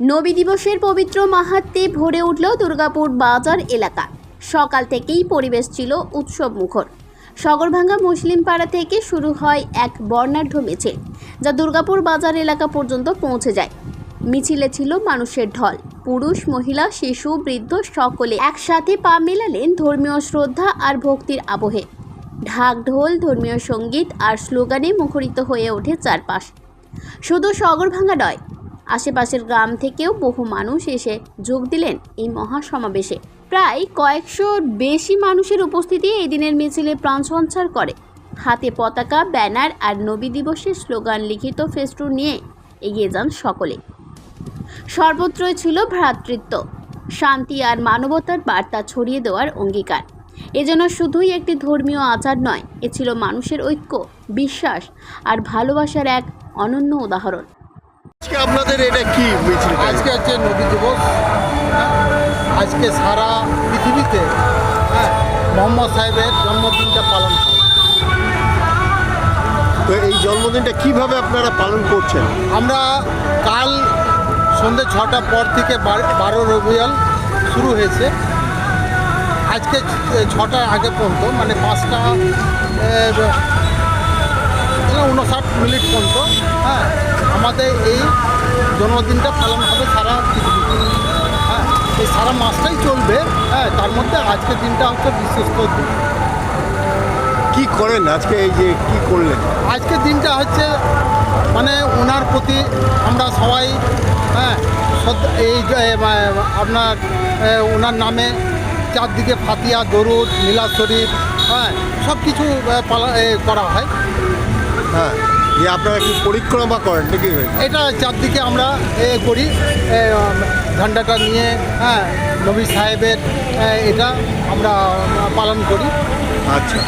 নবী দিবসের পবিত্র মাহাত্মে ভরে উঠল দুর্গাপুর বাজার এলাকা। সকাল থেকেই পরিবেশ ছিল উৎসব মুখর সগরভাঙ্গা মুসলিম পাড়া থেকে শুরু হয় এক বর্ণাঢ্য মিছিল, যা দুর্গাপুর বাজার এলাকা পর্যন্ত পৌঁছে যায়। মিছিলে ছিল মানুষের ঢল, পুরুষ, মহিলা, শিশু, বৃদ্ধ, সকলে একসাথে পা মেলালেন ধর্মীয় শ্রদ্ধা আর ভক্তির আবহে। ঢাক, ঢোল, ধর্মীয় সংগীত আর স্লোগানে মুখরিত হয়ে ওঠে চারপাশ। শুধু সগরভাঙ্গা নয় আশেপাশের গ্রাম থেকেও বহু মানুষ এসে যোগ দিলেন এই মহাসমাবেশে। প্রায় কয়েকশোর বেশি মানুষের উপস্থিতি এই দিনের মিছিলে প্রাণ সঞ্চার করে। হাতে পতাকা, ব্যানার আর নবী দিবসের স্লোগান লিখিত ফেস্টুন নিয়ে এগিয়ে যান সকলে। সর্বত্রই ছিল ভ্রাতৃত্ব। শান্তি আর মানবতার বার্তা ছড়িয়ে দেওয়ার অঙ্গীকার। এজন্য শুধুই একটি ধর্মীয় আচার নয়, এ ছিল মানুষের ঐক্য, বিশ্বাস আর ভালোবাসার এক অনন্য উদাহরণ। আজকে আপনাদের এটা কি মিছিল আজকে হচ্ছে নবী দিবস। আজকে সারা পৃথিবীতে হ্যাঁ মোহাম্মদ সাহেবের জন্মদিনটা পালন হয়। তো এই জন্মদিনটা কীভাবে আপনারা পালন করছেন? আমরা কাল সন্ধ্যে ছটার পর থেকে বার- বারো রবিয়াল শুরু হয়েছে। আজকে ছটার আগে পর্যন্ত মানে পাঁচটা উনষাট মিনিট পর্যন্ত হ্যাঁ আমাদের এই জন্মদিনটা পালন হবে সারা হ্যাঁ এই সারা মাসটাই চলবে। হ্যাঁ তার মধ্যে আজকের দিনটা হচ্ছে বিশেষ দিন। কি করেন আজকে এই যে কি করলেন? আজকের দিনটা হচ্ছে মানে ওনার প্রতি আমরা সবাই হ্যাঁ এই যে, আপনার ওনার নামে চারদিকে ফাতিয়া দরুদ মিলাদ শরীফ হ্যাঁ সব কিছু করা হয়। হ্যাঁ। যে আপনারা কি পরিক্রমা করেন নাকি? এটা চারদিকে আমরা এ করি। ঝান্ডাটা নিয়ে হ্যাঁ নবী সাহেবের এটা আমরা পালন করি। আচ্ছা।